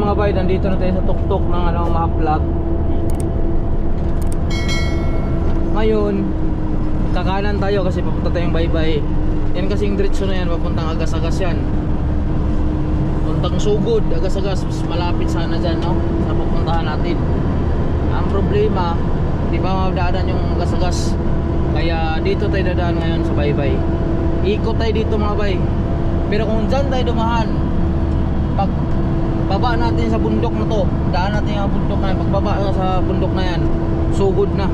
mga bay, nandito na tayo sa tuktok ng ano, Mahaplag. Ngayon, kakanan tayo kasi papunta tayong baybay. Yan kasing diretso na yan, papuntang agas-agas yan. Puntang sugod, agas-agas, mas malapit sana dyan, no? Sa pupuntahan natin. Ang problema, di ba madaanan yung agas-agas? Kaya dito tayo dadaan ngayon sa baybay. Ikot tayo dito mga bay. Pero kung dyan tayo dumahan, pag baba natin sa bundok na to, daan natin yung bundok na yan, pagbaba sa bundok na yan, sugod na.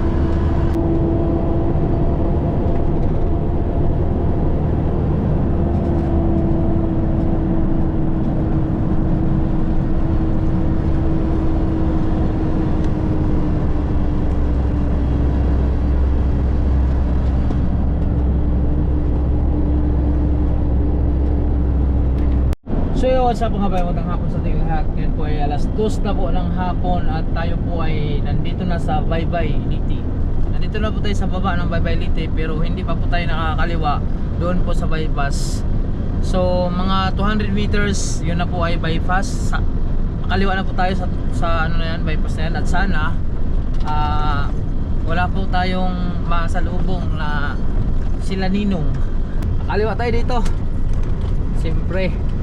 So yun, what's up mga bayo, magandang hapon sa ating lahat. Ngayon po ay alas 2 na po ng hapon At tayo po ay nandito na sa Baybay Liti Nandito na po tayo sa baba ng Baybay Liti Pero hindi pa po tayo nakakaliwa Doon po sa bypass. So mga 200 meters Yun na po ay bypass. Sa, Makaliwa na po tayo sa, sa ano na yan, bypass na yan. At sana ah, Wala po tayong masalubong na Sila ninong. Makaliwa tayo dito. Siyempre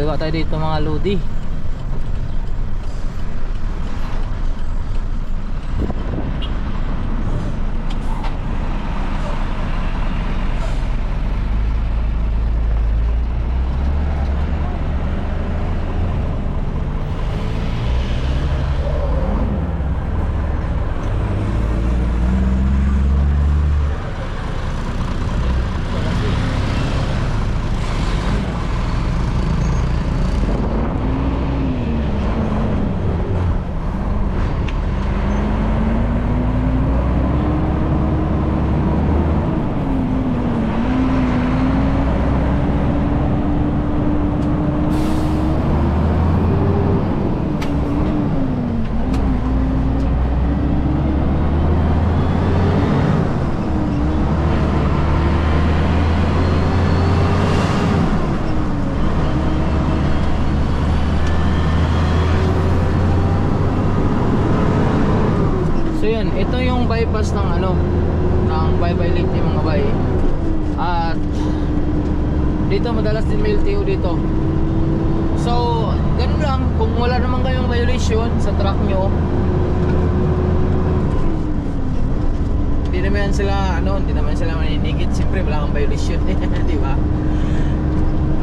Kaliwa tayo dito mga lodi. So yun, ito yung bypass ng ano ng Baybay Lake yung mga bay. At dito madalas din may LTO dito. So, ganun lang kung wala naman kayong violation sa truck nyo. Hindi naman sila ano, hindi naman sila maninigit. Siyempre wala kang violation, di ba?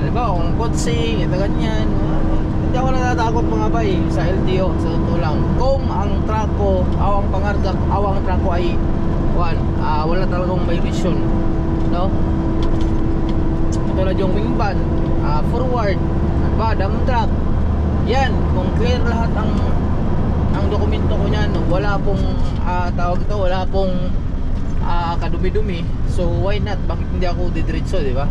Ano ba, kung kutsing, ito ganyan. Hindi ako natatakot mga bay sa LTO, sa totoo lang. Kung ang truck ko, awang pangargak, awang truck ko ay one, ah, wala talagang violation. No? Katulad yung wing van, ah, forward, dump truck. Yan, kung clear lahat ang ang dokumento ko niyan, wala pong ah, tawag ito, wala pong ah, kadumi-dumi. So why not? Bakit hindi ako didiretso, di ba?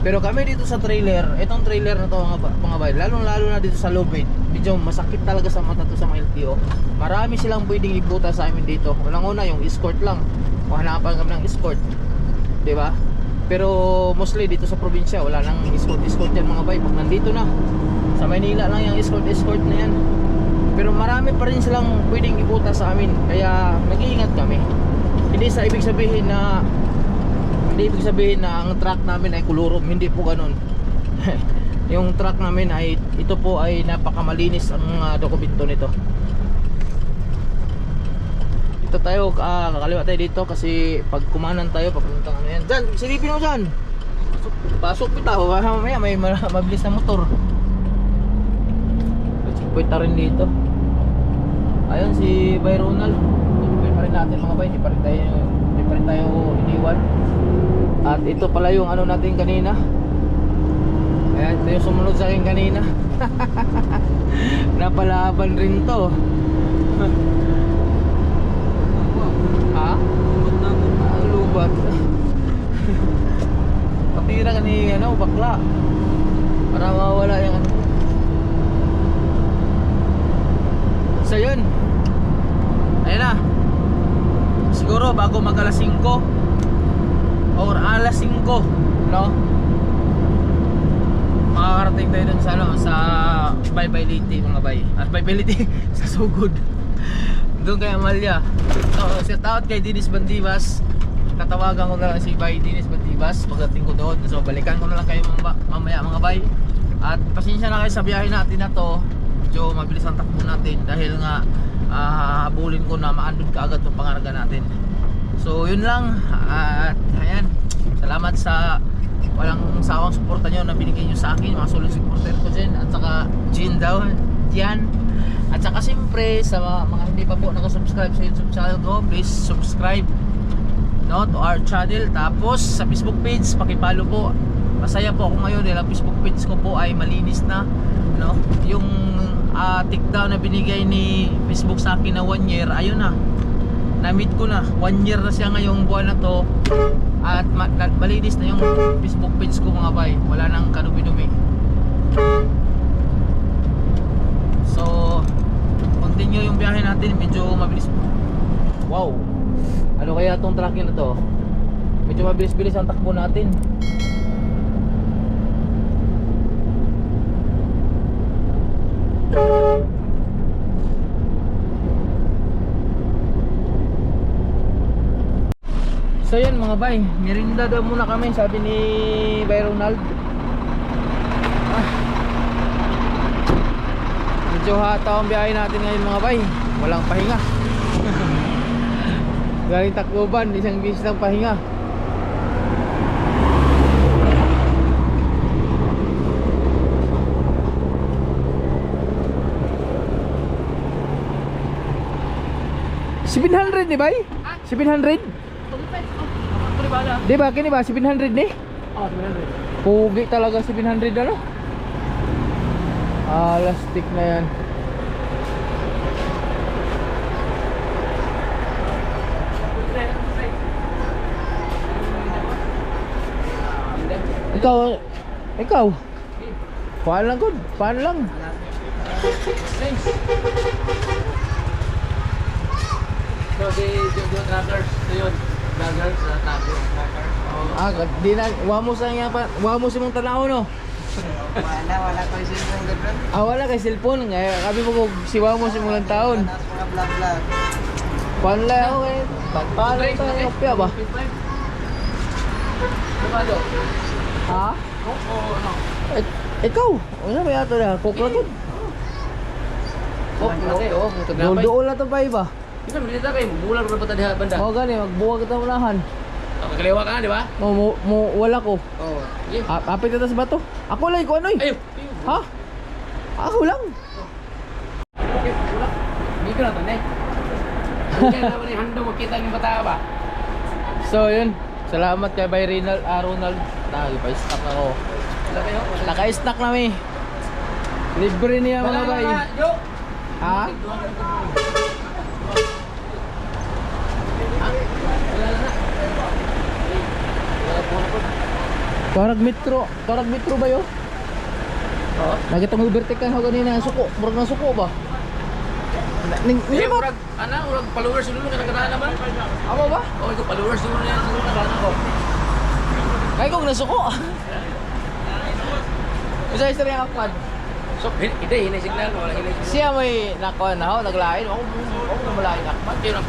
Pero kami dito sa trailer, itong trailer na to mga, mga bay, lalong lalo na dito sa grade, medyo masakit talaga sa mata to sa mga LTO. Marami silang pwedeng ibuta sa amin dito. Unang una yung escort lang. Kung hanapan kami ng escort. 'Di ba? Pero mostly dito sa probinsya, wala nang escort escort yan mga bay. Pag nandito na, sa Maynila lang yung escort escort na yan. Pero marami pa rin silang pwedeng ibuta sa amin. Kaya nag-iingat kami. Hindi sa ibig sabihin na hindi ibig sabihin na ang truck namin ay kulurom, hindi po ganun. yung truck namin ay ito po ay napakamalinis ang ah, dokumento nito. Ito tayo, ah, kakaliwa tayo dito kasi pag kumanan tayo, papuntang ano yan. Diyan, silipin mo dyan. Pasok, oh, ah, mamaya may ma- mabilis na motor. Checkpoint rin dito. Ayun si pa rin natin mga bay, hindi pa rin tayo, hindi pa rin tayo iniwan. At ito pala yung ano natin kanina. Ayan, ito yung sumunod sa akin kanina. Napalaban rin to. ha? Ah, lubat. Patira ka ni ano, bakla. Para mawala yung ano. So yun. Ayun na. Siguro bago mag alas 5 or alas 5, no? makarating tayo dun sa ano, sa Baybayliti mga bay. At Baybayliti sa Sugod. Doon kay Amalia. So, shout out kay Dinis Bandivas. Tatawagan ko na lang si Bay Dinis Bandivas pagdating ko doon. So, balikan ko na lang kayo mamaya mga bay. At pasensya na kayo sa biyahe natin na to. Medyo mabilis ang takbo natin dahil nga habulin ko na maandun ka agad itong pangarga natin. So, yun lang. At ayan, salamat sa walang sawang suporta nyo na binigay nyo sa akin, mga solid supporter ko dyan. At saka Jin daw, Jan. At saka siyempre sa mga, mga hindi pa po nakasubscribe sa YouTube channel ko, please subscribe no, to our channel. Tapos sa Facebook page, pakipalo po. Masaya po ako ngayon dahil ang Facebook page ko po ay malinis na. No? Yung uh, takedown na binigay ni Facebook sa akin na 1 year, ayun na. Na-meet ko na. 1 year na siya ngayong buwan na to. At malinis na yung Facebook page ko mga bay. Wala nang kadumi-dumi. So, continue yung biyahe natin. Medyo mabilis. Wow! Ano kaya tong tracking na to? Medyo mabilis-bilis ang takbo natin. So yan mga bay, merinda daw muna kami sabi ni Bay Ronald. Ah. Medyo hata ang biyahe natin ngayon mga bay. Walang pahinga. Galing Tacloban, isang bisis ng pahinga. Seven hundred ni bay? Seven hundred? Di ba kini ba 700 ni? Oh, 700. Pugi talaga 700 ano? Ah, lastik na yan. Ikaw, ikaw. Paano lang good? Paano lang? So, si Jojo Trackers, ito yun. Vloggers, sa. Trackers. Ah, di na, wa mo sa nga pa, wa mo si mong tanaw no. Wala, wala yung yung gabran. Ah, wala kay cellphone nga. Kami mo kung siwa mo si mong taon. Mga vlog-vlog. Paano lang ako eh? Paano tayo kopya ba? Lumado. Ha? Oo, ano? Ikaw, ano ba yato na? Coke lang yun. Oh, laki, oh. Tagnapay. Doon lang ito pa iba. Ito, milita kayo. Bulang rin pa tayo banda. Mga gani, magbuwag kita unahan. Oh, Magkaliwa ka di ba? Mo, mo, mo, wala ko. Oo. Yeah. A apit ito sa bato. Ako lang, ko ano eh. Ayaw. Ha? Ako lang. Okay, wala. Hindi na ito, eh. Hindi naman yung hando makita ng bata ba? So, yun. Salamat kay Bay Ronald. Ah, Ronald. Nag-pa-stack ako. Wala kayo? Wala. Naka-stack namin. Libre niya mga bay. Ha? Torag metro. Torag metro ba yun? Oo. Nakita mo vertical ako kanina. Suko. Murag na suko ba? Ning, Eh, ning, urag, ana, urag followers dulu ka nagkatahan naman. Amo ba? Oh, ito followers dulu na yan, dulu nagkatahan ako. Kaya kong nasuko. Isa rin ang akwan. So, hin- hindi, hinay signal. Siya may nakuha na ako, naglain. Ako, ako na malain akman. Yun ang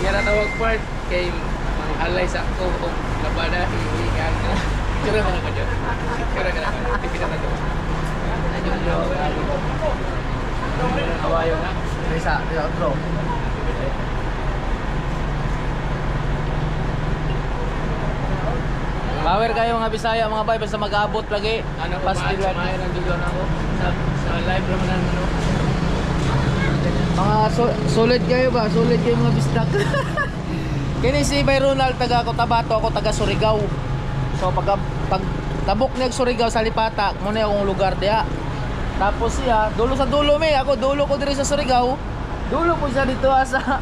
Kanya natawag part kay Mang Alay sa ako o labada, hihingan ka. Kira ka na ka dyan. Kira ka na. Tipid na dyan. Ayun, bro. Kawayo na. Isa, isa, bro. Power kayo mga Bisaya, mga bay, basta mag-abot lagi. Ano ko Pastil ba? Samayan ang dulo na ako. Sa, sa live naman ang ano. Mga so- solid kayo ba? Solid kayo mga bisdak. Kini si Bay Ronald taga Cotabato, ako taga Surigao. So pag pag tabok niya Surigao sa Lipata, mo na akong lugar diha. Tapos siya, dulo sa dulo mi, ako dulo ko diri sa Surigao. Dulo po siya dito ah, sa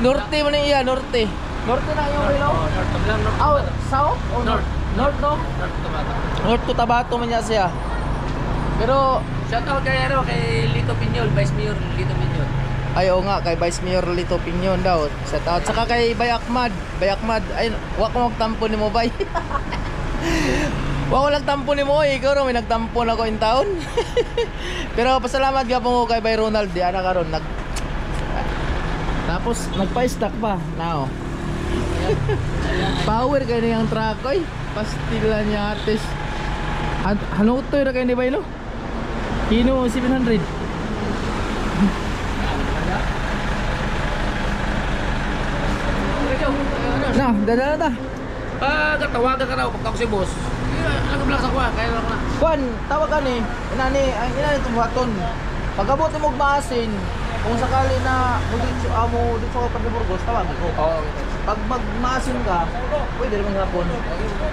norte mo na iya, norte. Norte na yung ilaw. North of lang, North Oh, south? Oh, North. North no? North Cotabato. North Cotabato man niya siya. Pero Shout out kay ano, kay Lito Pinyol, Vice Mayor Lito Pinyol. Ay, oo nga, kay Vice Mayor Lito Pinyon daw. Shout out. Saka kay Bay Ahmad. Bay Ahmad, ay, wak mo magtampo ni mo, Bay. Wa ko nagtampo ni mo, eh. ikaw may nagtampo na ko in taon. Pero pasalamat ka po kay Bay Ronald, di ana karon nag Tapos nagpa-stack pa, nao. Power kay niyang truck oy. Pastila niya artist. Han hanutoy ra kay ni Bay no? Kino 700. Na, dadala ta. Ah, tawagan ka raw pagka ako si boss. Alam lang sa kuha, kaya lang na. Kwan, tawagan eh. Inani, ay inani tumuhaton. Pagabot mo maasin, kung sakali na dito amo dito sa Pagburgos, tawagin ko. Oo. Pag magmaasin ka, pwede naman hapon.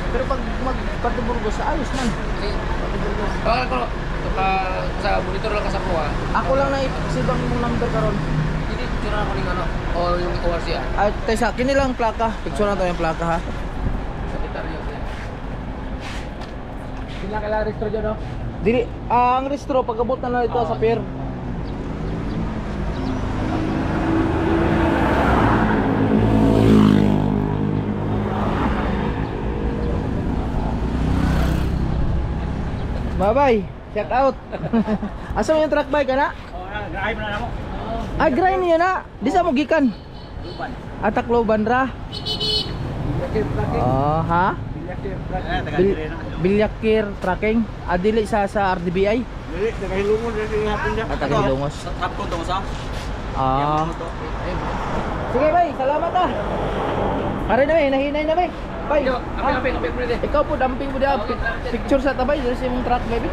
Pero pag mag Pagburgos, ayos man. Tawagan ko. ah, sa monitor lang ka sa kuha. Ako lang na isibang yung number karon. Hindi, tsura ko ng ano. O yung ORC ah. Ay, tayo sa kini lang plaka. Picture na tayo yung plaka ha. Sekretaryo. Sila kailangan registro dyan, no? Dili, ah, ang restro pagabot na lang ito sa pier. Bye-bye. Shout out. Asa mo yung truck bike ana? Oh, drive na namo. Ah, grind niya na. Di sa mo gikan. Atak Loban ra. Oh, ha? Bilyakir tracking. Adili sa sa RDBI. Dili, taga hilungon na sing hapon diya. Ah, taga Hilongos. Sa sa. Ah. Sige, bay. Salamat ah. Pare na, bay. Nahinay na, bay. Bay. Pwede. Ikaw po, damping mo diya. Pi- Picture sa tabay. Dito sa imong truck, baby.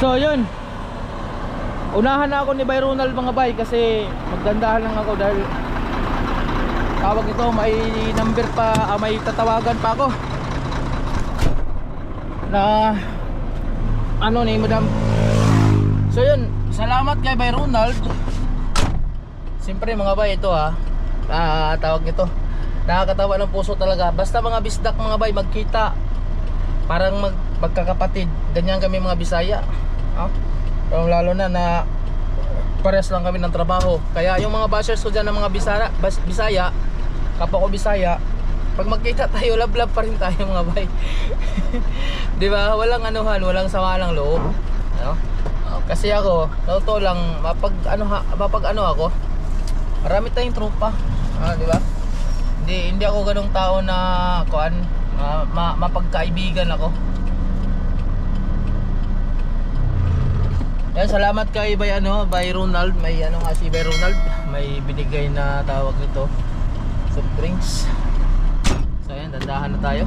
So, yun. Unahan na ako ni Bay Ronald mga bay kasi magdandahan lang ako dahil tawag ito may number pa ah, may tatawagan pa ako. Na ano ni madam? So yun salamat kay Bay siyempre mga bay ito ha ah, tawag nito. Nakakatawa ng puso talaga. Basta mga bisdak mga bay magkita. Parang mag, magkakapatid. Ganyan kami mga Bisaya. Ha? Pero lalo na na pares lang kami ng trabaho. Kaya yung mga bashers ko dyan ng mga Bisaya, Bas, Bisaya kapwa ko Bisaya pag magkita tayo lablab pa rin tayo mga bay. Di ba? Walang anuhan walang sama ng loob. Ano? kasi ako totoo lang mapag ano ha, mapag ano ako marami tayong tropa. Ah, di ba? Hindi hindi ako ganong tao na kuan ma, ma, mapagkaibigan ako yan salamat kay by ano by Ronald. May ano nga si by Ronald. May binigay na tawag nito. Soft drinks. So yan dandahan na tayo.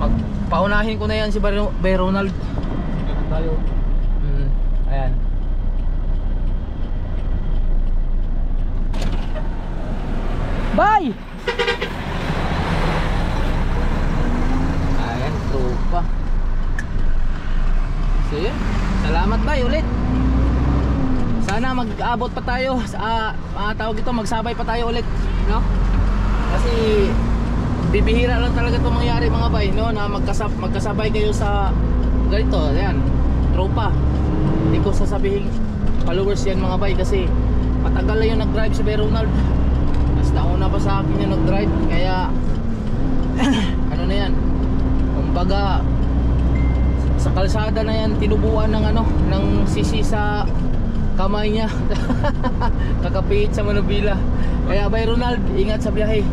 Mag paunahin ko na yan si by Ronald. Tayo. Mm, ayan Bye! Ayan, tropa. So yun, salamat bay ulit. Mag-abot pa tayo sa ah, tawag ito, magsabay pa tayo ulit, no? Kasi bibihira lang talaga 'tong mangyari mga bay, no, na magkasab magkasabay kayo sa ganito, ayan, tropa. Hindi ko sasabihin followers yan mga bay kasi matagal na yung nag-drive si Ronald. Mas nauna pa sa akin yung nag-drive kaya ano na yan kumbaga sa kalsada na yan tinubuan ng ano ng sisi sa kamay niya. Kakapihit sa Manubila. Kaya bay Ronald. Ingat sa biyahe.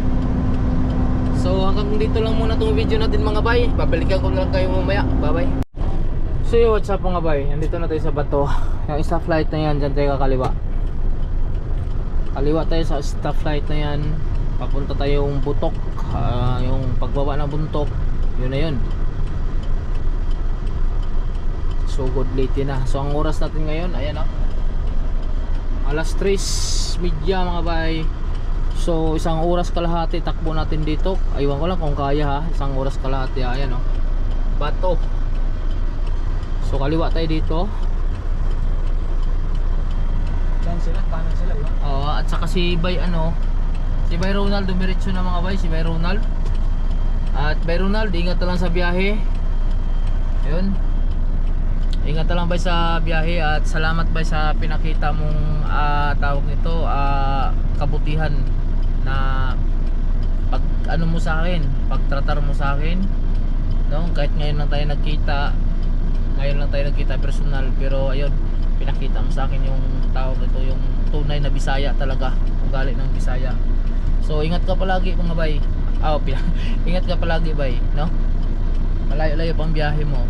So hanggang dito lang muna tong video natin mga bay. Babalikan ko lang kayo mamaya. Bye bye so yo what's up mga bay? Nandito na tayo sa bato. Yung isa flight na yan dyan tayo kakaliwa. Kaliwa tayo sa stoplight na yan. Papunta tayong butok. Ah, yung pagbaba ng buntok yun na yun. So good late na. So ang oras natin ngayon ayan o alas 3 media mga bay so isang oras kalahati takbo natin dito aywan ko lang kung kaya ha isang oras kalahati ayan o bato so kaliwa tayo dito Kanan sila, kanan sila. yun. Oo, at saka si Bay ano, si Bay Ronald dumiretso na mga bay, si Bay Ronald. At Bay Ronald, ingat lang sa biyahe. Yun. Ingat lang bay sa biyahe at salamat bay sa pinakita mong ah, tawag nito, ah, kabutihan na pag ano mo sa akin, pagtratar mo sa akin. No, kahit ngayon lang tayo nagkita, ngayon lang tayo nagkita personal, pero ayun, pinakita mo sa akin yung tao ito, yung tunay na Bisaya talaga, ugali ng Bisaya. So ingat ka palagi mga bay. Ah, oh, ingat ka palagi bay, no? Malayo-layo pang biyahe mo.